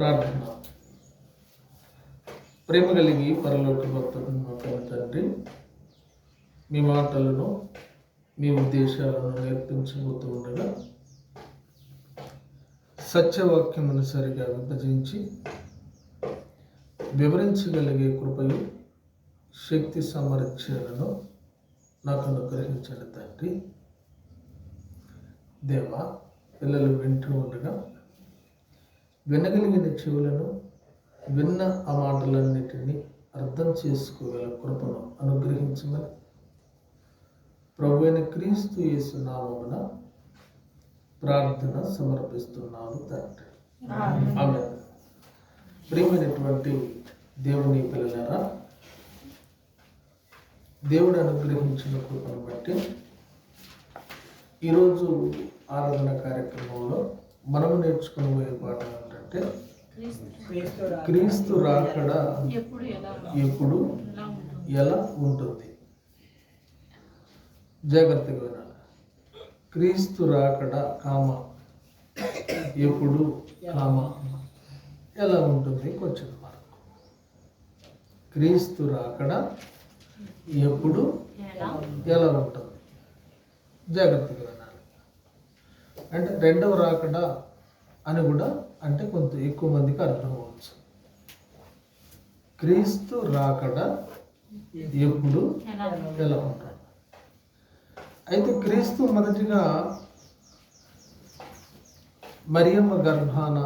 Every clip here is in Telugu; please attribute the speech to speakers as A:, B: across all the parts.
A: ప్రార్థన. ప్రేమ కలిగి పరలోక భక్తుడు మా తండ్రి మీ మాటలను మీ ఉద్దేశాలను నేర్పించబోతూ ఉండగా సత్యవాక్యమును సరిగా విభజించి వివరించగలిగే కృపయు శక్తి సామర్థ్యాలను నాకు అనుగ్రహించండి తండ్రి. దేవా పిల్లలు వింటూ ఉండగా వినగలిగిన చెవులను విన్న ఆ మాటలన్నిటినీ అర్థం చేసుకోగల కృపను అనుగ్రహించమని ప్రభు అయిన క్రీస్తు యేసు నామమున ప్రార్థన సమర్పిస్తున్నాను తండ్రి. ఆమె ప్రియమైనటువంటి దేవుని పిల్లలారా దేవుడు అనుగ్రహించిన కృపను బట్టి ఈరోజు ఆరాధన కార్యక్రమంలో మనము నేర్చుకునే పాఠం ఏంటంటే క్రీస్తు రాకడ
B: ఎప్పుడు ఎలా
A: ఎప్పుడు
B: ఎలా ఉంటుంది?
A: జాగ్రత్తగా వినాలి. క్రీస్తు రాకడ కామ. ఎప్పుడు కామ. ఎలా ఉంటుంది? Question mark. క్రీస్తు రాకడ ఎప్పుడు
B: ఎలా
A: ఎలా ఉంటుంది? జాగ్రత్తగా వినాలి. అంటే రెండవ రాకడ అని కూడా అంటే కొంత ఎక్కువ మందికి అర్థం క్రీస్తు రాకడ ఎప్పుడు
B: ఎలా
A: ఉంటాడు అయితే క్రీస్తు మొదటిగా మరియమ్మ గర్భాన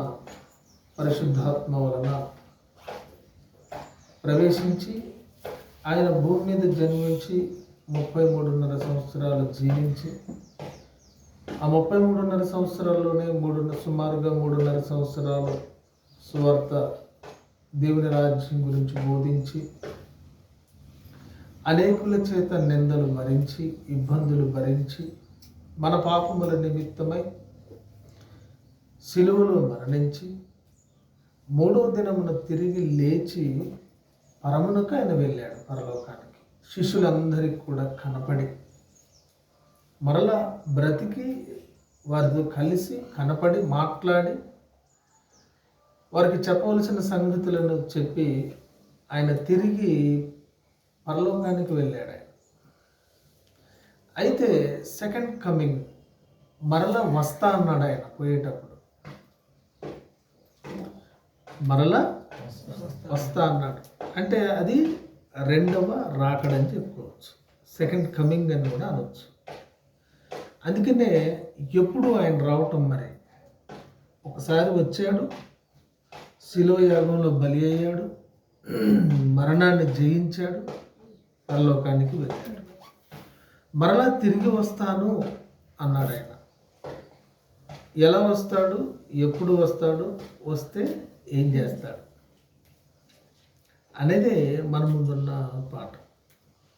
A: పరిశుద్ధాత్మ వలన ప్రవేశించి ఆయన భూమి మీద జన్మించి ముప్పై మూడున్నర సంవత్సరాలు జీవించి ఆ ముప్పై మూడున్నర సంవత్సరాల్లోనే మూడున్నర సుమారుగా మూడున్నర సంవత్సరాలు సువార్త దేవుని రాజ్యం గురించి బోధించి అనేకుల చేత నిందలు భరించి ఇబ్బందులు భరించి మన పాపముల నిమిత్తమై సిలువలో మరణించి మూడో దినమున తిరిగి లేచి పరమునకు ఆయన వెళ్ళాడు పరలోకానికి. శిష్యులందరికీ కూడా కనపడి మరలా బ్రతికి వారితో కలిసి కనపడి మాట్లాడి వారికి చెప్పవలసిన సంగతులను చెప్పి ఆయన తిరిగి పరలోకానికి వెళ్ళాడు ఆయన. అయితే సెకండ్ కమింగ్ మరలా వస్తా అన్నాడు ఆయన పోయేటప్పుడు. మరలా వస్తా అన్నాడు. అంటే అది రెండవ రాకడని చెప్పుకోవచ్చు. సెకండ్ కమింగ్ అని కూడా అనొచ్చు. అందుకనే ఎప్పుడు ఆయన రావటం మరి? ఒకసారి వచ్చాడు శిలో యాగంలో బలి అయ్యాడు మరణాన్ని జయించాడు పరలోకానికి వెళ్ళాడు. మరలా తిరిగి వస్తాను అన్నాడు ఆయన. ఎలా వస్తాడు? ఎప్పుడు వస్తాడు? వస్తే ఏం చేస్తాడు? అనేది మన ముందున్న పాట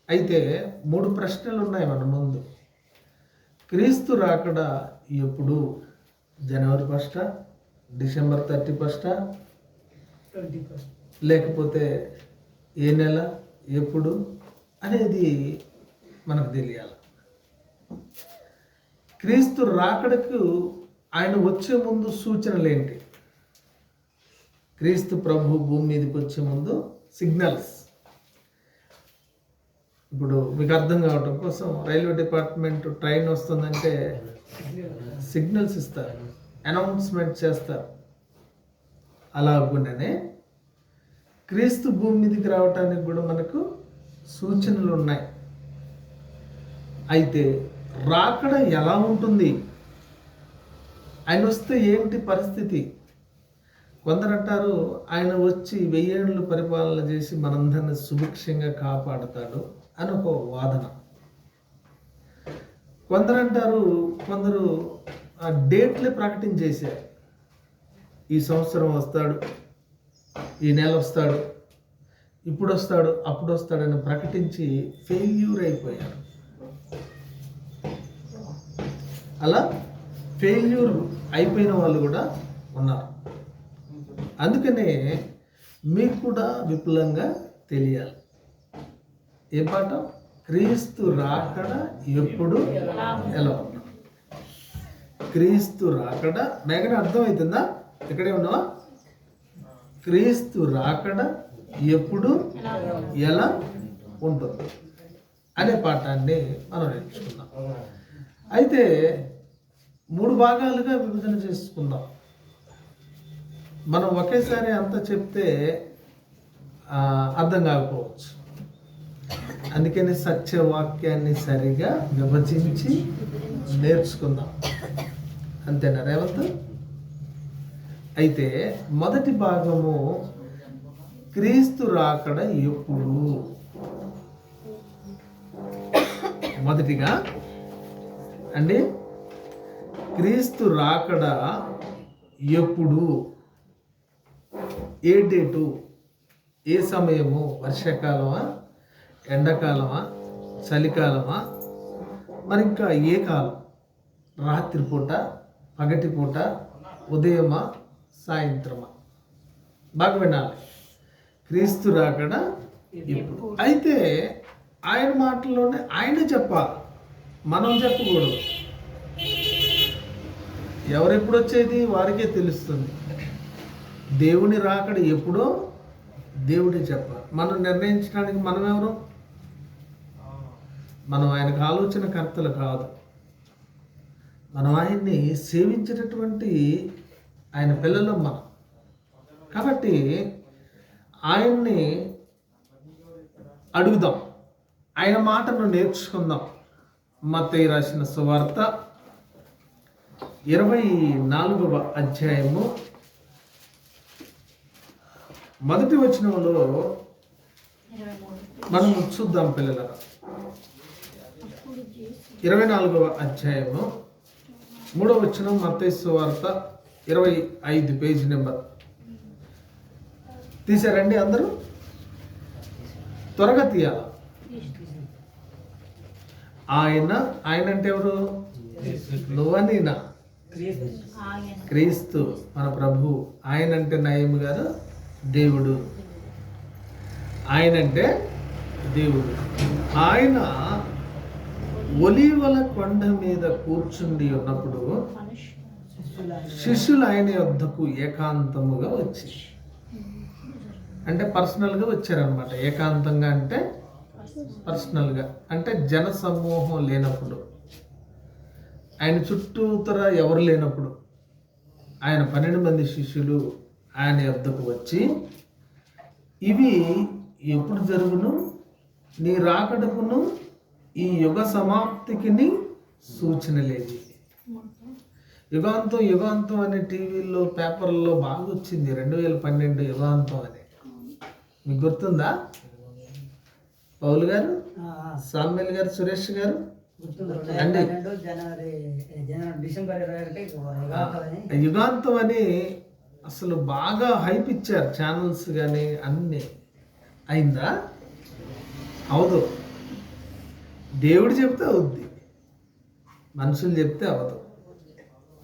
A: అయితే మూడు ప్రశ్నలు ఉన్నాయి మన ముందు. క్రీస్తు రాకడ ఎప్పుడు? జనవరి ఫస్టా? డిసెంబర్ థర్టీ ఫస్టా? లేకపోతే ఏ నెల? ఎప్పుడు? అనేది మనకు తెలియాలి. క్రీస్తు రాకడకు ఆయన వచ్చే ముందు సూచనలు ఏంటి? క్రీస్తు ప్రభు భూమి మీదకి వచ్చే ముందు సిగ్నల్స్. ఇప్పుడు మీకు అర్థం కావటం కోసం రైల్వే డిపార్ట్మెంట్ ట్రైన్ వస్తుందంటే సిగ్నల్స్ ఇస్తారు అనౌన్స్మెంట్ చేస్తారు. అలా అలాగునే క్రీస్తు భూమి మీదకి రావటానికి కూడా మనకు సూచనలు ఉన్నాయి. అయితే రాకడ ఎలా ఉంటుంది? ఆయన వస్తే ఏంటి పరిస్థితి? కొందరు అంటారు ఆయన వచ్చి వెయ్యేళ్ళు పరిపాలన చేసి మనందరిని సుభిక్షంగా కాపాడుతాడు. అని ఒక వాదన. కొందరు అంటారు కొందరు ఆ డేట్లే ప్రకటించేశారు ఈ సంవత్సరం వస్తాడు ఈ నెల వస్తాడు ఇప్పుడు వస్తాడు అప్పుడు వస్తాడని ప్రకటించి ఫెయిల్యూర్ అయిపోయారు. అలా ఫెయిల్యూర్ అయిపోయిన వాళ్ళు కూడా ఉన్నారు. అందుకనే మీకు కూడా విపులంగా తెలియాలి. ఏ పాట? క్రీస్తు రాకడ ఎప్పుడు ఎలా క్రీస్తు రాకడ. మేఘన అర్థమవుతుందా ఇక్కడే ఉన్నావా? క్రీస్తు రాకడ ఎప్పుడు ఎలా ఉంటుంది? అనే పాఠాన్ని మనం నేర్చుకుందాం. అయితే మూడు భాగాలుగా విభజన చేసుకుందాం. మనం ఒకేసారి అంత చెప్తే అర్థం కాకపోవచ్చు. అందుకని సత్య వాక్యాన్ని సరిగా విభజించి నేర్చుకుందాం. అంతేనా రేవంత్? అయితే మొదటి భాగము క్రీస్తు రాకడ ఎప్పుడు? మొదటిగా అండి క్రీస్తు రాకడ ఎప్పుడు? ఏ డేటు? ఏ సమయము? వర్షాకాలమా? ఎండాకాలమా చలికాలమా మరి ఇంకా ఏ కాలం? రాత్రిపూట పగటిపూట ఉదయమా సాయంత్రమా? బాగా వినాలి. క్రీస్తు రాకడ ఇప్పుడు అయితే ఆయన మాటల్లోనే ఆయన చెప్పాలి. మనం చెప్పకూడదు. ఎవరెప్పుడు వచ్చేది? వారికే తెలుస్తుంది. దేవుని రాకడ ఎప్పుడో? దేవుడే చెప్పాలి. మనం నిర్ణయించడానికి మనం ఎవరు మనం ఆయనకు ఆలోచన కర్తలు కాదు. మనం ఆయన్ని సేవించినటువంటి ఆయన పిల్లలం మనం కాబట్టి ఆయన్ని అడుగుదాం. ఆయన మాటను నేర్చుకుందాం. మత్తయి రాసిన సువార్త ఇరవై నాలుగవ అధ్యాయము. మొదటి వచనంలో మనం చూద్దాం పిల్లల ఇరవై నాలుగవ అధ్యాయము మూడవ వచ్చిన మత్తయి వార్త ఇరవై ఐదు పేజీ నెంబర్. తీసారండి అందరూ? త్వరగా తీయాల? ఆయన ఆయన అంటే ఎవరు? నువ్వనీనా క్రీస్తు మన ప్రభు. ఆయన అంటే నయం గారు దేవుడు. ఆయన అంటే దేవుడు. ఆయన ఒలీవల కొండ మీద కూర్చుండి ఉన్నప్పుడు శిష్యులు ఆయన యొద్దకు ఏకాంతముగా వచ్చి అంటే పర్సనల్గా వచ్చారనమాట ఏకాంతంగా అంటే పర్సనల్గా. అంటే జన సమూహం లేనప్పుడు. ఆయన చుట్టూతర ఎవరు లేనప్పుడు. ఆయన పన్నెండు మంది శిష్యులు ఆయన యొద్దకు వచ్చి ఇవి ఎప్పుడు జరుగును? నీ రాకడకును ఈ యుగ సమాప్తికిని సూచన లేదు. యుగాంతం యుగాంతం అనే టీవీల్లో పేపర్లో బాగా వచ్చింది. రెండు వేల పన్నెండు యుగాంతం అని. మీకు గుర్తుందా? పౌలు గారు? సామ్యుల్ గారు సురేష్ గారు? అండి.
B: యుగాంతం
A: యుగాంతం అని అసలు బాగా హైప్ ఇచ్చారు ఛానల్స్ కానీ అన్నీ. అయిందా? అవదు. దేవుడు చెప్తే అవుద్ది. మనుషులు చెప్తే అవదు.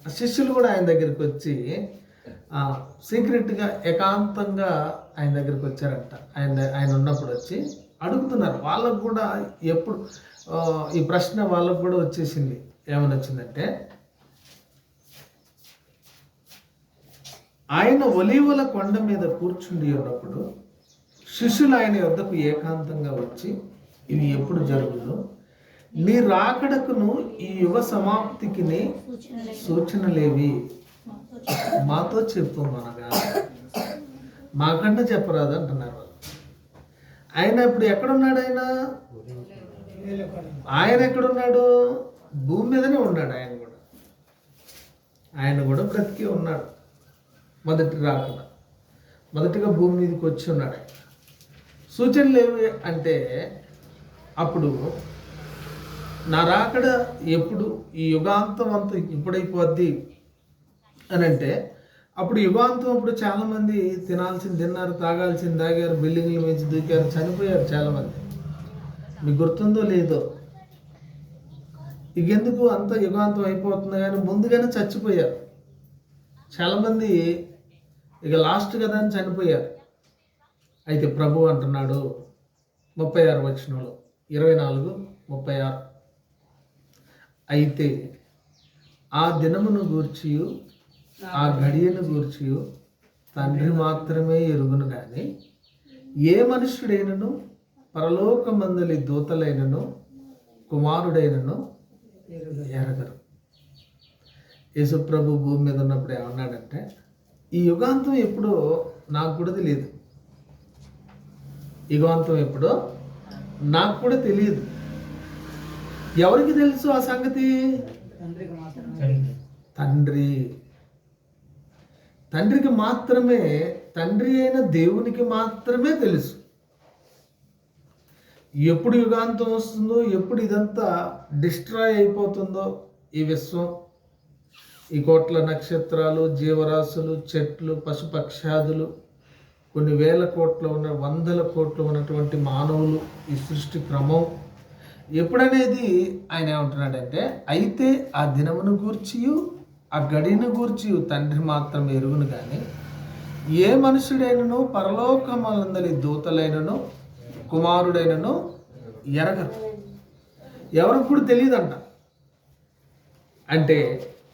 A: శిష్యులు కూడా ఆయన దగ్గరికి వచ్చి సీక్రెట్గా ఏకాంతంగా ఆయన దగ్గరికి వచ్చారంట. ఆయన ఆయన ఉన్నప్పుడు వచ్చి అడుగుతున్నారు. వాళ్ళకు కూడా ఎప్పుడు ఈ ప్రశ్న వాళ్ళకు కూడా వచ్చేసింది. ఏమని వచ్చిందంటే ఆయన ఒలీవల కొండ మీద కూర్చుండి ఉన్నప్పుడు శిష్యులు ఆయన వద్దకు ఏకాంతంగా వచ్చి ఇవి ఎప్పుడు జరుగును? నీ రాకడకును ఈ యుగ సమాప్తికి సూచనలేవి. మాతో చెప్పు మనగా. మాకంటే చెప్పరాదు అంటున్నారు వాళ్ళు. ఆయన ఇప్పుడు ఎక్కడున్నాడు ఆయన? ఆయన ఎక్కడున్నాడు? భూమి మీదనే ఉన్నాడు ఆయన కూడా. ఆయన కూడా బ్రతికి ఉన్నాడు. మొదటి రాకడ. మొదటిగా భూమి మీదకి వచ్చి ఉన్నాడు ఆయన. సూచనలు ఏమి అంటే అప్పుడు నా రాకడ ఎప్పుడు ఈ యుగాంతం అంతా ఎప్పుడైపోద్ది అని అంటే అప్పుడు యుగాంతం అప్పుడు చాలామంది తినాల్సింది తిన్నారు తాగాల్సింది తాగారు బిల్డింగ్ల మించి దూకారు చనిపోయారు చాలామంది. మీకు గుర్తుందో లేదో? ఇకెందుకు అంత యుగాంతం అయిపోతుంది కానీ ముందుగానే చచ్చిపోయారు. చాలామంది ఇక లాస్ట్ కదా అని చనిపోయారు. అయితే ప్రభు అంటున్నాడు ముప్పై ఆరు వచనంలో ఇరవై నాలుగు ముప్పై ఆరు. అయితే ఆ దినమును గూర్చియు ఆ గడియను గూర్చియు తండ్రి మాత్రమే ఎరుగును కానీ ఏ మనుష్యుడైనను పరలోకమందలి దూతలైనను కుమారుడైనను ఎరగరు. యేసుప్రభు భూమి మీద ఉన్నప్పుడు ఏమన్నాడంటే ఈ యుగాంతం ఎప్పుడో నాకు కూడా తెలియదు. యుగాంతం ఎప్పుడో నాకు కూడా తెలియదు. ఎవరికి తెలుసు ఆ సంగతి? తండ్రి. తండ్రికి మాత్రమే తండ్రి అయిన దేవునికి మాత్రమే తెలుసు. ఎప్పుడు యుగాంతం వస్తుందో ఎప్పుడు ఇదంతా డిస్ట్రాయ్ అయిపోతుందో ఈ విశ్వం. ఈ కోట్ల నక్షత్రాలు జీవరాశులు చెట్లు పశుపక్షాదులు కొన్ని వేల కోట్ల ఉన్న వందల కోట్లు ఉన్నటువంటి మానవులు ఈ సృష్టి క్రమం. ఎప్పుడనేది ఆయన ఏమంటున్నాడంటే అయితే ఆ దినమును గూర్చియు ఆ గడిని గూర్చియు తండ్రి మాత్రం ఎరుగును కానీ ఏ మనుషుడైనను పరలోకమందలి దూతలైనను కుమారుడైనను ఎరగరు. ఎవరికి కూడా తెలియదంట. అంటే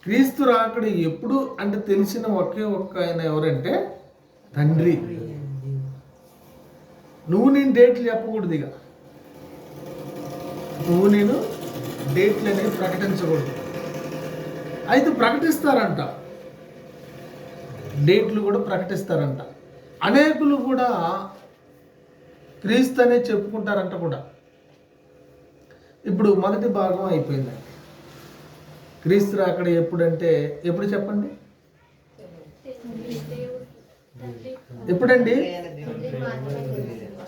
A: క్రీస్తు రాకడ ఎప్పుడు అంటే తెలిసిన ఒకే ఒక్క ఆయన ఎవరంటే తండ్రి. నువ్వు నేను డేట్లు చెప్పకూడదు ఇక. నువ్వు నేను డేట్లు అనేవి ప్రకటించకూడదు. అయితే ప్రకటిస్తారంట. డేట్లు కూడా ప్రకటిస్తారంట. అనేకులు కూడా క్రీస్తు అనే చెప్పుకుంటారంట కూడా. ఇప్పుడు మొదటి భాగం అయిపోయిందండి. క్రీస్తు రాకడ ఎప్పుడంటే ఎప్పుడు చెప్పండి? ఎప్పుడండి?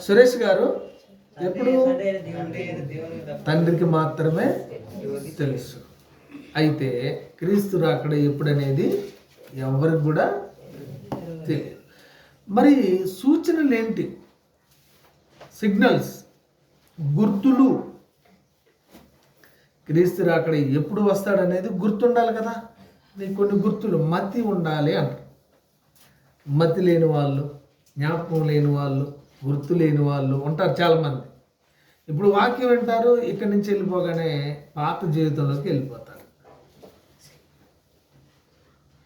A: సురేష్ గారు ఎప్పుడు? తండ్రికి మాత్రమే తెలుసు. అయితే క్రీస్తు రాకడ ఎప్పుడనేది ఎవరికి కూడా తెలియదు. మరి సూచనలు ఏంటి? సిగ్నల్స్ గుర్తులు. క్రీస్తు రాకడ ఎప్పుడు వస్తాడనేది గుర్తుండాలి కదా? నీకు కొన్ని గుర్తులు మతి ఉండాలి అంటారు. మతి లేని వాళ్ళు జ్ఞాపకం లేని వాళ్ళు గుర్తు లేని వాళ్ళు ఉంటారు చాలామంది. ఇప్పుడు వాక్యం వింటారు ఇక్కడి నుంచి వెళ్ళిపోగానే పాత జీవితంలోకి వెళ్ళిపోతారు.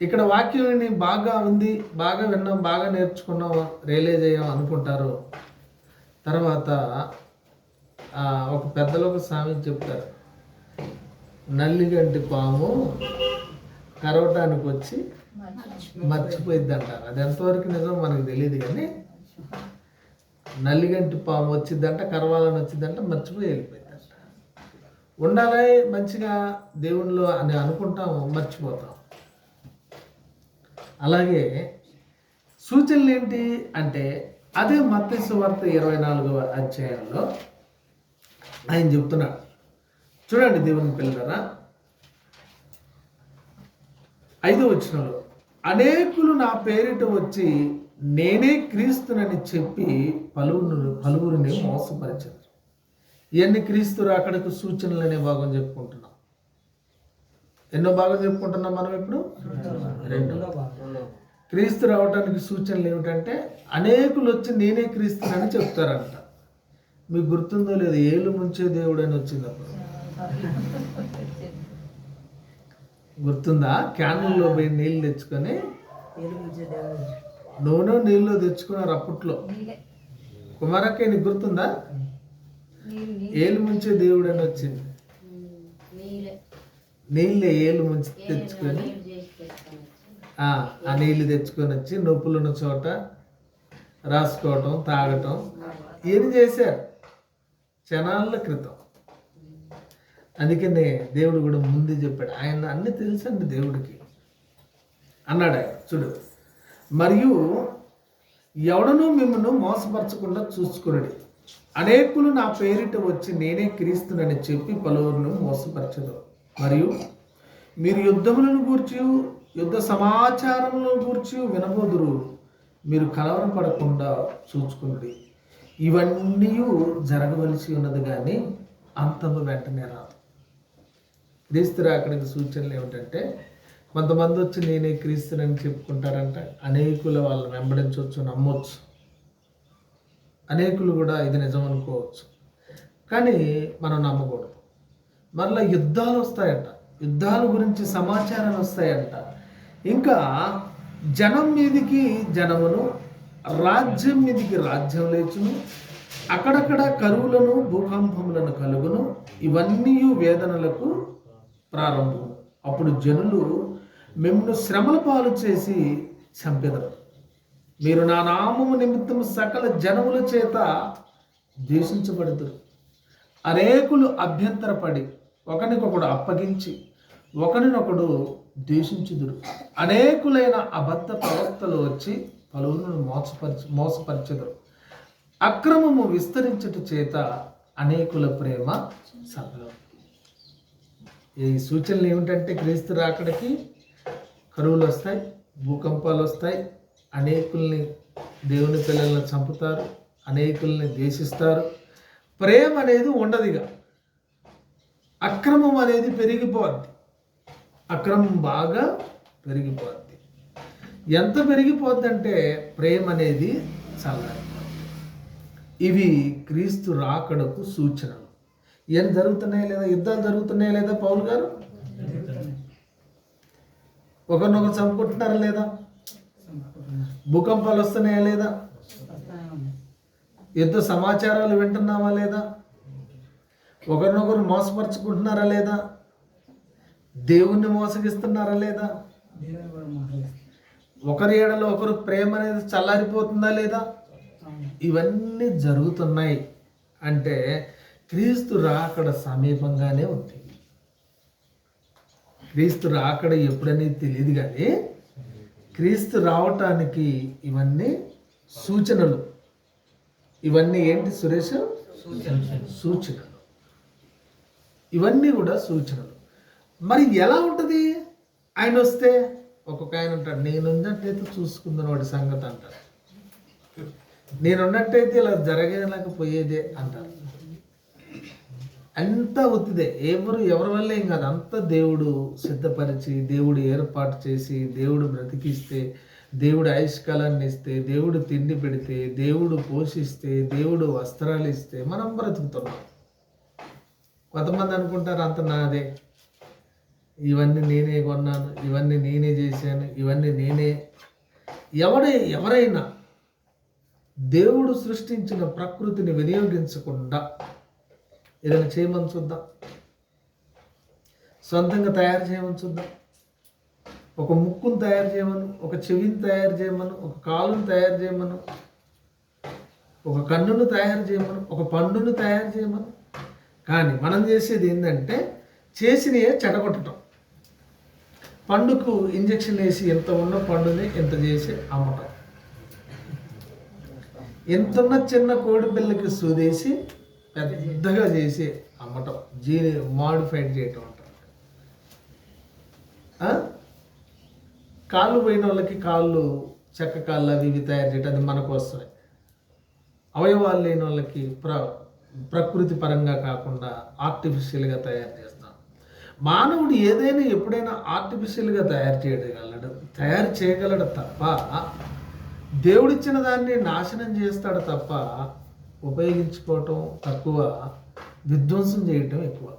A: ఇక్కడ వాక్యం విని బాగా ఉంది బాగా విన్నాం బాగా నేర్చుకున్నాం రియలైజ్ అయ్యాం అనుకుంటారు. తర్వాత ఒక పెద్దలు ఒక సామెత చెప్తారు. నల్లిగంటి పాము కరవటానికి వచ్చి మర్చిపోయిద్ది అంటారు అది ఎంతవరకు నిజం మనకు తెలియదు కానీ నల్లిగంటి పాము వచ్చిందంట కరవాలని వచ్చిందంట మర్చిపోయి వెళ్ళిపోయిందంట. ఉండాలి మంచిగా దేవునిలో అని అనుకుంటాం మర్చిపోతాం. అలాగే సూచనలు ఏంటి అంటే అదే మత్స్సు వార్త ఇరవై నాలుగవ అధ్యాయంలో ఆయన చెప్తున్నాడు. చూడండి దేవుని పిల్లరా. ఐదో వచనంలో అనేకులు నా పేరిట వచ్చి నేనే క్రీస్తునని చెప్పి పలువురు పలువురిని మోసపరిచారు. ఇవన్నీ క్రీస్తు రాకడకు సూచనలు అనే భాగం చెప్పుకుంటున్నాం? ఎన్నో భాగం చెప్పుకుంటున్నాం మనం ఇప్పుడు? రెండు క్రీస్తు రావడానికి సూచనలు ఏమిటంటే అనేకులు వచ్చి నేనే క్రీస్తునని చెప్తారంట. మీకు గుర్తుందో లేదు ఏళ్ళు ముంచే దేవుడు అని వచ్చింది అప్పుడు గుర్తుందా? క్యాన్లో పోయి నీళ్ళు తెచ్చుకొని నూనె నీళ్ళు తెచ్చుకున్నారు అప్పట్లో. కుమారక్క నీకు గుర్తుందా? ఏలు ముంచే దేవుడు అని వచ్చింది. నీళ్ళే ఏలు ముంచి తెచ్చుకొని ఆ నీళ్ళు తెచ్చుకొని వచ్చి నొప్పులు ఉన్న చోట రాసుకోవటం తాగటం. ఏం చేశారు క్షణాల క్రితం. అందుకనే దేవుడు కూడా ముందే చెప్పాడు. ఆయన అన్ని తెలుసండి దేవుడికి. అన్నాడు ఆయన. చూడు. మరియు ఎవడనూ మిమ్మల్ని మోసపరచకుండా చూసుకునడి. అనేకులు నా పేరిట వచ్చి నేనే క్రీస్తునని చెప్పి పలువురును మోసపరచదు. మరియు మీరు యుద్ధములను గూర్చి యుద్ధ సమాచారములను గూర్చి వినబోదురు. మీరు కలవరం పడకుండా చూసుకున్నది ఇవన్నీ జరగవలసి ఉన్నది కానీ అంతము వెంటనే రాదు. క్రీస్తు రాకడానికి సూచనలు ఏమిటంటే కొంతమంది వచ్చి నేనే క్రీస్తునని చెప్పుకుంటారంట. అనేకులు వాళ్ళని వెంబడించవచ్చు నమ్మొచ్చు. అనేకులు కూడా ఇది నిజం అనుకోవచ్చు కానీ మనం నమ్మకూడదు. మరలా యుద్ధాలు వస్తాయంట. యుద్ధాల గురించి సమాచారాలు వస్తాయంట. ఇంకా జనం మీదికి జనమును రాజ్యం మీదికి రాజ్యం లేచును అక్కడక్కడ కరువులను భూకంపములను కలుగును ఇవన్నీ వేదనలకు ప్రారంభం అప్పుడు జనులు మిమ్మల్ని శ్రమల పాలు చేసి చంపెదరు మీరు నా నామము నిమిత్తం సకల జనముల చేత ద్వేషించబడుతురు అనేకులు అభ్యంతరపడి ఒకరికొకడు అప్పగించి ఒకరినొకడు ద్వేషించుదురు. అనేకులైన అబద్ధ ప్రవక్తలు వచ్చి పలువులను మోసపరిచి మోసపరిచెదరు. అక్రమము విస్తరించుట చేత అనేకుల ప్రేమ సఫలం ఈ సూచనలు ఏమిటంటే క్రీస్తు రాకడికి కరువులు వస్తాయి భూకంపాలు వస్తాయి అనేకుల్ని దేవుని పిల్లల్ని చంపుతారు అనేకుల్ని ద్వేషిస్తారు. ప్రేమ అనేది ఉండదుగా. అక్రమం అనేది పెరిగిపోద్ది. అక్రమం బాగా పెరిగిపోద్ది. ఎంత పెరిగిపోద్ది అంటే ప్రేమ అనేది చల్లారిపోద్ది. ఇవి క్రీస్తు రాకడకు సూచనలు. ఏం జరుగుతున్నాయా లేదా యుద్ధాలు జరుగుతున్నాయా లేదా పౌల్ గారు? ఒకరినొకరు చంపుకుంటున్నారా లేదా? భూకంపాలు వస్తున్నాయా లేదా? యుద్ధ సమాచారాలు వింటున్నావా లేదా? ఒకరినొకరు మోసపరుచుకుంటున్నారా లేదా? దేవుణ్ణి మోసగిస్తున్నారా లేదా? ఒకరి ఏడలో ఒకరు ప్రేమ అనేది చల్లారిపోతుందా లేదా? ఇవన్నీ జరుగుతున్నాయి. అంటే క్రీస్తు రాకడ సమీపంగానే ఉంది. క్రీస్తు రాకడ ఎప్పుడనేది తెలియదు కానీ క్రీస్తు రావటానికి ఇవన్నీ సూచనలు. ఇవన్నీ ఏంటి సురేష్? సూచనలు. ఇవన్నీ కూడా సూచనలు. మరి ఎలా ఉంటుంది? ఆయన వస్తే ఒక్కొక్క ఆయన ఉంటాడు నేనున్నట్టయితే చూసుకుందాను వాడి సంగతి అంటారు. నేనున్నట్టయితే ఇలా జరగలేకపోయేదే అంటారు. అంతా ఒత్తిదే. ఎవరు ఎవరి వల్ల ఏం కాదు. అంతా దేవుడు సిద్ధపరిచి దేవుడు ఏర్పాటు చేసి దేవుడు బ్రతికిస్తే దేవుడు ఆయుష్కాలాన్ని ఇస్తే దేవుడు తిండి పెడితే దేవుడు పోషిస్తే దేవుడు వస్త్రాలు ఇస్తే మనం బ్రతుకుతున్నాం. కొంతమంది అనుకుంటారు అంత నాదే. ఇవన్నీ నేనే కొన్నాను ఇవన్నీ నేనే చేశాను ఇవన్నీ నేనే. ఎవడే ఎవరైనా దేవుడు సృష్టించిన ప్రకృతిని వినియోగించకుండా ఏదైనా చేయమని చూద్దాం. సొంతంగా తయారు చేయమని చూద్దాం. ఒక ముక్కును తయారు చేయమను ఒక చెవిని తయారు చేయమను ఒక కాలును తయారు చేయమను ఒక కన్నును తయారు చేయమను ఒక పండును తయారు చేయమను. కానీ మనం చేసేది ఏంటంటే చేసినయే చెడగొట్టడం పండుకు ఇంజక్షన్ వేసి ఎంత ఉన్న పండుని ఎంత చేసి అమ్మటం. ఎంతున్న చిన్న కోడి పిల్లకి సూదేసి పెద్దగా చేసి అమ్మటం జీని మాడిఫైడ్ చేయటం అంటారు. కాళ్ళు పోయిన వాళ్ళకి కాళ్ళు చెక్క కాళ్ళు అవి ఇవి తయారు చేయటం అది మనకు వస్తాయి అవయవాలు లేని వాళ్ళకి ప్ర ప్రకృతి పరంగా కాకుండా ఆర్టిఫిషియల్గా తయారు చేస్తాం మానవుడు ఏదైనా ఎప్పుడైనా ఆర్టిఫిషియల్గా తయారు చేయగలడు తయారు చేయగలడు తప్ప దేవుడిచ్చిన దాన్ని నాశనం చేస్తాడు తప్ప ఉపయోగించుకోవటం తక్కువ విధ్వంసం చేయటం ఎక్కువ.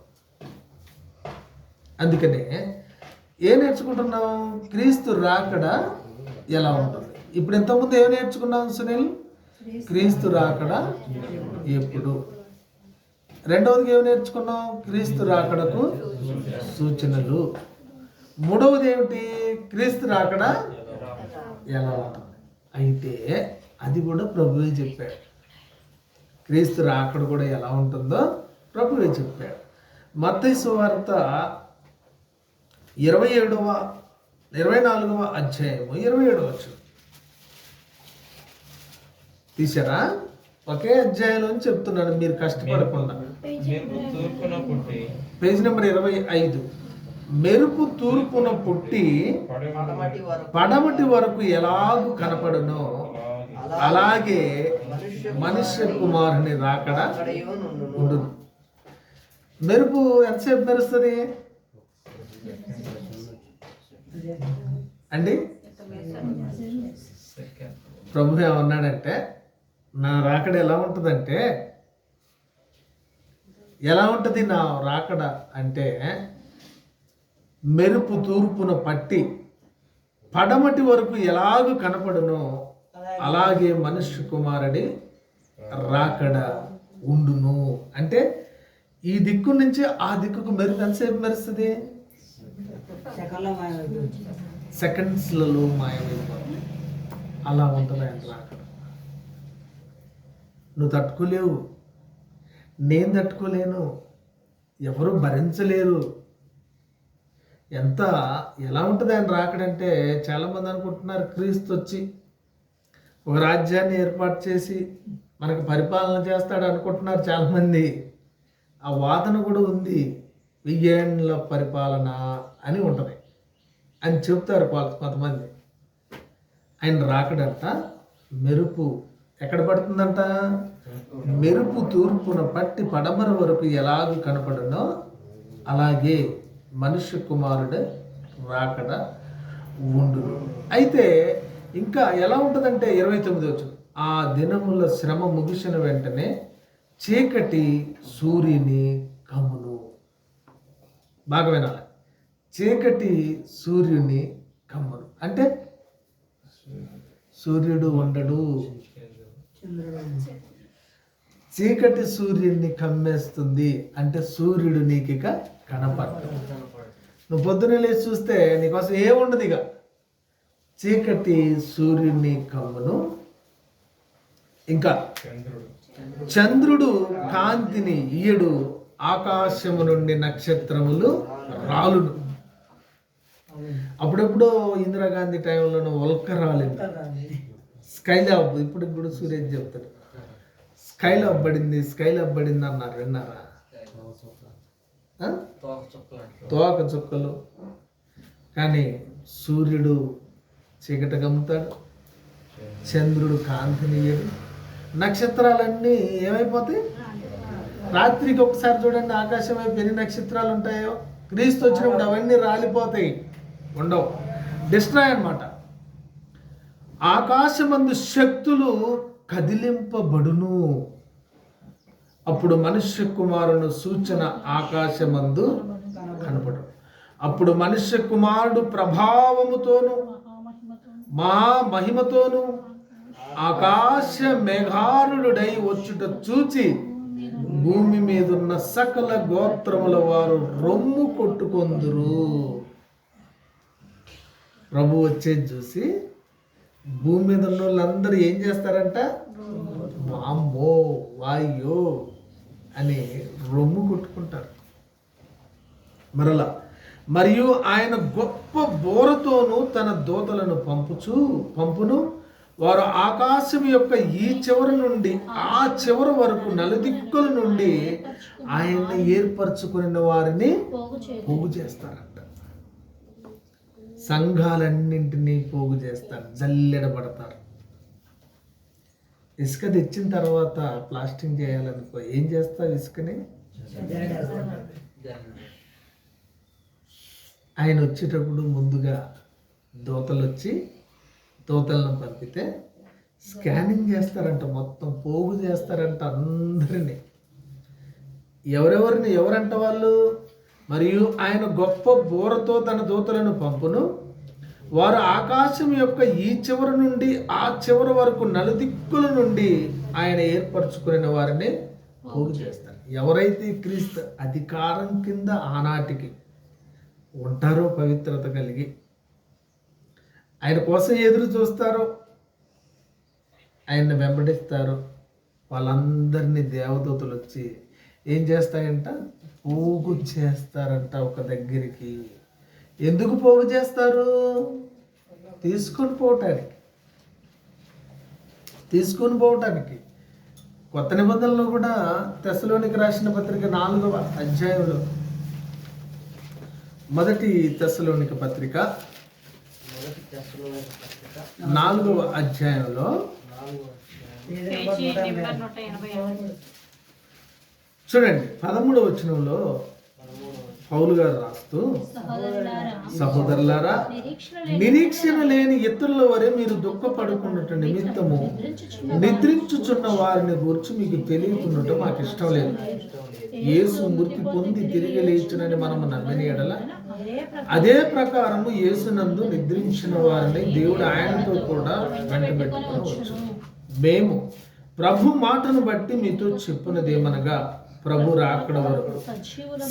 A: అందుకనే ఏం నేర్చుకుంటున్నాం క్రీస్తు రాకడ ఎలా ఉంటుంది? ఇప్పుడు ఇంతకుముందు ఏం నేర్చుకున్నాం సునీల్? క్రీస్తు రాకడ ఎప్పుడు? రెండవది ఏం నేర్చుకున్నాం క్రీస్తు రాకడకు సూచనలు. మూడవది ఏమిటి? క్రీస్తు రాకడ ఎలా ఉంటుంది? అయితే అది కూడా ప్రభువే చెప్పాడు. క్రీస్తు రాకడ కూడా ఎలా ఉంటుందో ప్రభువే చెప్పాడు. మత్తయి వార్త ఇరవై ఏడవ ఇరవై నాలుగవ అధ్యాయము ఇరవై ఏడవ వచ్చు తీసారా ఒకే అధ్యాయంలో చెప్తున్నాను మీరు కష్టపడకుండా. పేజ్ నెంబర్ ఇరవై ఐదు. మెరుపు తూర్పున పుట్టి
C: పడమటి
A: పడమటి వరకు ఎలాగూ కనపడునో అలాగే మనుష్య కుమారుని రాకడ ఉండు మెరుపు ఎంతసేపు మెరుస్తుంది? అండి? ప్రభు ఏమన్నాడంటే నా రాకడ ఎలా ఉంటుందంటే ఎలా ఉంటుంది నా రాకడ అంటే మెరుపు తూర్పున పట్టి పడమటి వరకు ఎలాగూ కనపడునో అలాగే మనుష్య కుమారుడి రాకడ ఉండును. అంటే ఈ దిక్కు నుంచి ఆ దిక్కుకు మెరుగు ఎంతసేపు మెరుస్తుంది? సెకండ్స్లలో మాయమైపోతుంది. అలా ఉంటుంది ఆయన రాకడ? నువ్వు తట్టుకోలేవు. నేను తట్టుకోలేను. ఎవరు భరించలేరు. ఎంత ఎలా ఉంటుంది ఆయన రాకడంటే చాలామంది అనుకుంటున్నారు క్రీస్తు వచ్చి ఒక రాజ్యాన్ని ఏర్పాటు చేసి మనకు పరిపాలన చేస్తాడు అనుకుంటున్నారు చాలామంది. ఆ వాదన కూడా ఉంది. వెయ్యేండ్ల పరిపాలన అని ఉంటుంది. అని చెప్తారు కొంత కొంతమంది. ఆయన రాకడంట మెరుపు ఎక్కడ పడుతుందంట? మెరుపు తూర్పున పట్టి పడమర వరకు ఎలాగ కనపడునో అలాగే మనుష్య కుమారుడు రాకడ ఉండు అయితే ఇంకా ఎలా ఉంటుందంటే ఇరవై తొమ్మిది వచ్చింది. ఆ దినముల శ్రమ ముగిసిన వెంటనే చీకటి సూర్యుని కమ్మును. బాగా వినాలి. చీకటి సూర్యుని కమ్మును. అంటే సూర్యుడు ఉండడు. చీకటి సూర్యుడిని కమ్మేస్తుంది. అంటే సూర్యుడు నీకు ఇక కనపడదు నువ్వు పొద్దున్నే లేచి చూస్తే నీకోసం ఏముండదు ఇక. చీకటి సూర్యుడిని కమ్మును. ఇంకా
C: చంద్రుడు
A: కాంతిని ఈయడు ఆకాశము నుండి నక్షత్రములు రాలును. అప్పుడప్పుడు ఇందిరాగాంధీ టైంలోనూ ఉల్క రాలేదు. స్కైలాబ్ ఇప్పుడు కూడా సూర్యజ్ చెప్తాడు. స్కైలాబ్ పడింది స్కైలాబ్ పడింది అన్నారు విన్నారా? తోక చుక్కలు. కానీ సూర్యుడు చీకట గమ్ముతాడు చంద్రుడు కాంతినియడు నక్షత్రాలన్నీ ఏమైపోతాయి? రాత్రికి ఒకసారి చూడండి ఆకాశం వైపు ఎన్ని నక్షత్రాలు ఉంటాయో. క్రీస్తు వచ్చినప్పుడు అవన్నీ రాలిపోతాయి. ఉండవు. డిస్ట్రాయ్ అన్నమాట. ఆకాశమందు శక్తులు కదిలింపబడును. అప్పుడు మనుష్య కుమారుని సూచన ఆకాశమందు కనపడు అప్పుడు మనుష్య కుమారుడు ప్రభావముతోను మా మహిమతోను ఆకాశ మేఘారుడై వచ్చుట చూచి భూమి మీదున్న సకల గోత్రముల వారు రొమ్ము కొట్టుకొందురు. ప్రభు వచ్చేది చూసి భూమి మీద ఉన్న వాళ్ళందరూ ఏం చేస్తారంట? వామ్మో వాయ్యో అని రొమ్ము కొట్టుకుంటారు. మరలా మరియు ఆయన గొప్ప బోరతోనూ తన దూతలను పంపుచు పంపును వారు ఆకాశం యొక్క ఈ చివరి నుండి ఆ చివరి వరకు నలుదిక్కుల నుండి ఆయన్ని ఏర్పరచుకున్న వారిని
D: పోగు
A: చేస్తారంట. సంఘాలన్నింటినీ పోగు చేస్తారు జల్లెడబడతారు. ఇసుక తెచ్చిన తర్వాత ప్లాస్టింగ్ చేయాలనుకో ఏం చేస్తావు ఇసుకని? ఆయన వచ్చేటప్పుడు ముందుగా దోతలు వచ్చి దూతలను పంపితే స్కానింగ్ చేస్తారంట మొత్తం పోగు చేస్తారంట అందరినీ. ఎవరెవరిని ఎవరంట వాళ్ళు? మరియు ఆయన గొప్ప బోరతో తన దూతలను పంపును. వారు ఆకాశం యొక్క ఈ చివరి నుండి ఆ చివరి వరకు నలుదిక్కుల నుండి ఆయన ఏర్పరచుకునే వారిని పోగు చేస్తారు. ఎవరైతే క్రీస్తు అధికారం కింద ఆనాటికి ఉంటారో పవిత్రత కలిగి ఆయన కోసం ఎదురు చూస్తారో. ఆయన్ని వెంబడిస్తారు. వాళ్ళందరినీ దేవదూతలు వచ్చి ఏం చేస్తాయంట? పోగు చేస్తారంట ఒక దగ్గరికి. ఎందుకు పోగు చేస్తారు? తీసుకొని పోవటానికి. తీసుకొని పోవటానికి. కొత్త నిబంధనలో కూడా తెశలోనికి రాసిన పత్రిక నాలుగవ అధ్యాయంలో. మొదటి తెశలోనిక పత్రిక నాలుగవ అధ్యాయంలో చూడండి పదమూడవ వచనంలో పౌలు గారు రాస్తూ
D: సహోదరులారా నిరీక్షణ
A: లేని ఇతరుల వరే మీరు దుఃఖపడుకున్నట్టు నిమిత్తము నిద్రించుచున్న వారిని గురించి మీకు తెలియకున్నట్టు మాకు ఇష్టం లేదు. యేసు మృతి పొంది తిరిగి లేచునని మనము నమ్మిన ఎడల
D: అదే ప్రకారం
A: ప్రకారము యేసునందు నిద్రించిన వారిని దేవుడు ఆయనతో కూడా వెంటబెట్టుకోవచ్చు మేము ప్రభు మాటను బట్టి మీతో చెప్పినదేమనగా ప్రభు రాకడ వరకు.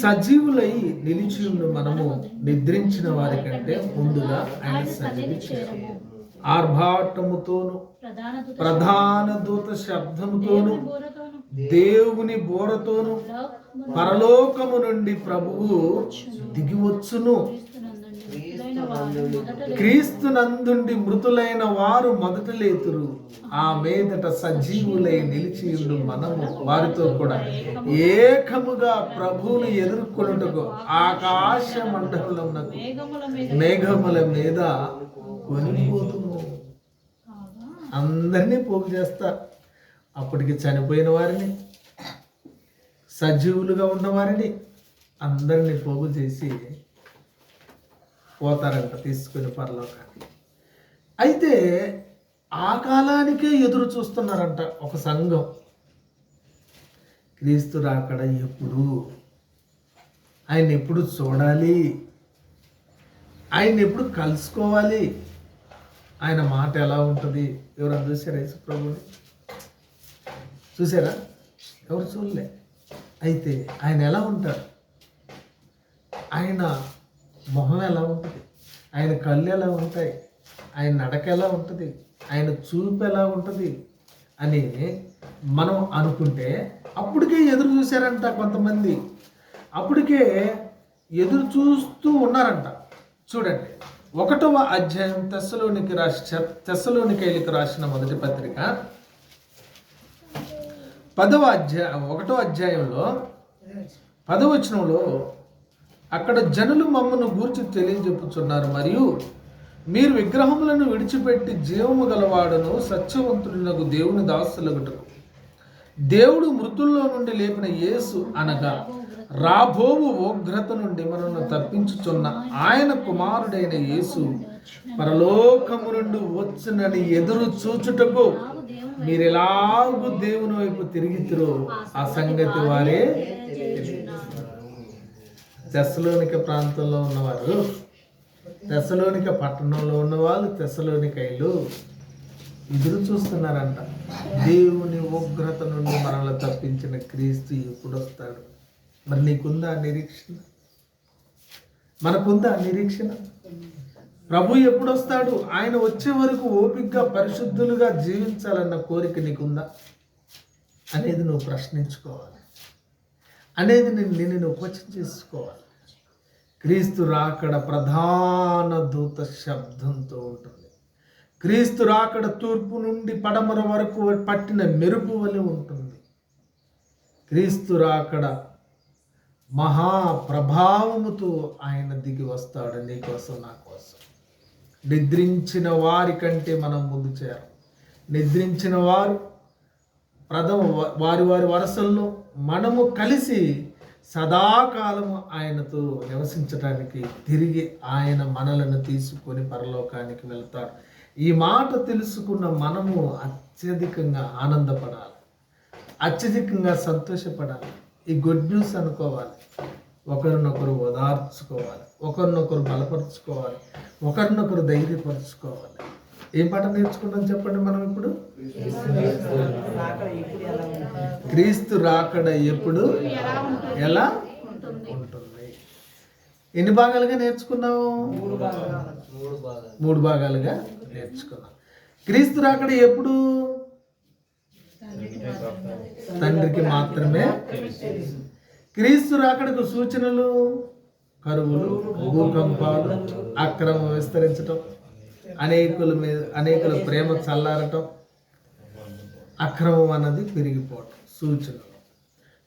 D: సజీవులై
A: నిలిచి మనము నిద్రించిన వారి కంటే ముందుగా ఆయన సన్నిధి చేరము. ఆర్భాటముతోను
D: ప్రధాన దూత
A: శబ్దముతోను దేవుని బోరతోను పరలోకము నుండి ప్రభువు దిగివచ్చును
D: క్రీస్తునందుండి మృతులైన వారు మొదట
A: మృతులైన వారు మొదట లేతురు. ఆ మీదట సజీవులై నిలిచి మనము వారితో కూడా. ఏకముగా ప్రభువును ఎదుర్కొనుటకు ఆకాశ మండలమునకు
D: మేఘముల మీద
A: మేఘముల అందరినీ పోగు చేస్తారు అప్పటికి చనిపోయిన వారిని సజీవులుగా ఉన్నవారిని అందరినీ పోగు చేసి పోతారంట తీసుకుని పరలోకాన్ని అయితే ఆ కాలానికే ఎదురు చూస్తున్నారంట ఒక సంఘం. క్రీస్తు రాకడ ఎప్పుడు? ఆయన ఎప్పుడు చూడాలి? ఆయన ఎప్పుడు కలుసుకోవాలి? ఆయన మాట ఎలా ఉంటుంది? ఎవరు చూసారా యేసు ప్రభుని చూసారా? ఎవరు చూడలే. అయితే ఆయన ఎలా ఉంటారు ఆయన మొహం ఎలా ఉంటుంది? ఆయన కళ్ళు ఎలా ఉంటాయి? ఆయన నడక ఎలా ఉంటుంది? ఆయన చూపు ఎలా ఉంటుంది? అని మనం అనుకుంటే అప్పటికే ఎదురు చూశారంట కొంతమంది. అప్పటికే ఎదురు చూస్తూ ఉన్నారంట. చూడండి. ఒకటవ అధ్యాయం తెస్సలోనికి రాసి తెస్సలోనికైలికి రాసిన మొదటి పత్రిక పదవ అధ్యాయ ఒకటో అధ్యాయంలో పదవచనంలో అక్కడ జనులు మమ్మను గూర్చి తెలియజెప్పుచున్నారు. మరియు మీరు విగ్రహములను విడిచిపెట్టి జీవము గలవాడను సత్యవంతుడునకు దేవుని దాసులగుటకు. దేవుడు మృతుల్లో నుండి లేపిన యేసు అనగా రాబోవు ఉగ్రత నుండి మనల్ని తప్పించుచున్న ఆయన కుమారుడైన యేసు పరలోకము నుండి వచ్చునని ఎదురు చూచుటకు మీరు ఎలాగూ దేవుని వైపు తిరిగితురో ఆ సంగతి వారే దశలోనిక ప్రాంతంలో ఉన్నవారు దశలోనిక పట్టణంలో ఉన్నవాళ్ళు దశలోనికైలు ఎదురు చూస్తున్నారంట. దేవుని ఉగ్రత నుండి మనల్ని తప్పించిన క్రీస్తు ఎప్పుడు వస్తాడు. మరి నీకుందా నిరీక్షణ? మనకుందా నిరీక్షణ? ప్రభు ఎప్పుడు వస్తాడు ఆయన వచ్చే వరకు ఓపికగా పరిశుద్ధులుగా జీవించాలన్న కోరిక నీకుందా? అనేది నువ్వు ప్రశ్నించుకోవాలి. అనేది నేను నిన్ను నువ్వు క్వశ్చన్ చేసుకోవాలి. క్రీస్తు రాకడ ప్రధాన దూత శబ్దంతో ఉంటుంది. క్రీస్తు రాకడ తూర్పు నుండి పడమర వరకు పట్టిన మెరుపు వలె ఉంటుంది. క్రీస్తు రాకడ మహా ప్రభావముతో ఆయన దిగి వస్తాడు నీకోసం నా కోసం. నిద్రించిన వారి కంటే మనం ముందు చేరం నిద్రించిన వారు ప్రథమ వారి వారి వరసల్లో మనము కలిసి సదాకాలము ఆయనతో నివసించటానికి తిరిగి ఆయన మనలను తీసుకొని పరలోకానికి వెళ్తాడు ఈ మాట తెలుసుకున్న మనము అత్యధికంగా ఆనందపడాలి. అత్యధికంగా సంతోషపడాలి. ఈ గుడ్ న్యూస్ అనుకోవాలి. ఒకరినొకరు ఓదార్చుకోవాలి ఒకరినొకరు బలపరుచుకోవాలి ఒకరినొకరు ధైర్యపరుచుకోవాలి. ఏం పాట నేర్చుకుంటాం చెప్పండి మనం ఇప్పుడు? క్రీస్తు రాకడ ఎప్పుడు? ఎలా? ఉంటుంది. ఎన్ని భాగాలుగా నేర్చుకున్నాము
B: మూడు భాగాలు
A: మూడు భాగాలుగా నేర్చుకున్నాం. క్రీస్తు రాకడ ఎప్పుడు? తండ్రికి మాత్రమే. క్రీస్తు రాకడకు సూచనలు కరువులు భూకంపాలు అక్రమం విస్తరించటం అనేకుల మీద అనేకుల ప్రేమ చల్లారటం అక్రమం అన్నది పెరిగిపోవటం సూచనలు.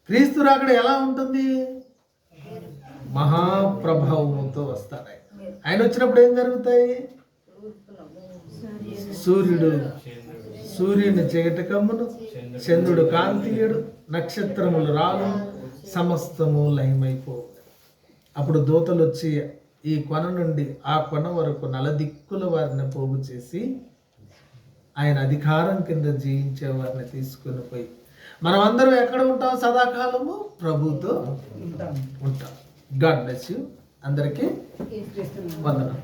A: క్రీస్తు రాకడ ఎలా ఉంటుంది? మహాప్రభావంతో వస్తాడు ఆయన ఆయన వచ్చినప్పుడు ఏం జరుగుతాయి? సూర్యుడు సూర్యుని చీకటి కమ్మును చంద్రుడు కాంతియుడు నక్షత్రములు రాను సమస్తము లయమైపోవు. అప్పుడు దూతలు వచ్చి ఈ కొన నుండి ఆ కొన వరకు నలదిక్కుల వారిని పోగు చేసి ఆయన అధికారం కింద జీవించే వారిని తీసుకుని పోయి మనం అందరం ఎక్కడ ఉంటాం సదాకాలము? ప్రభుతో
B: ఉంటాం.
A: God bless you. అందరికీ వందనం.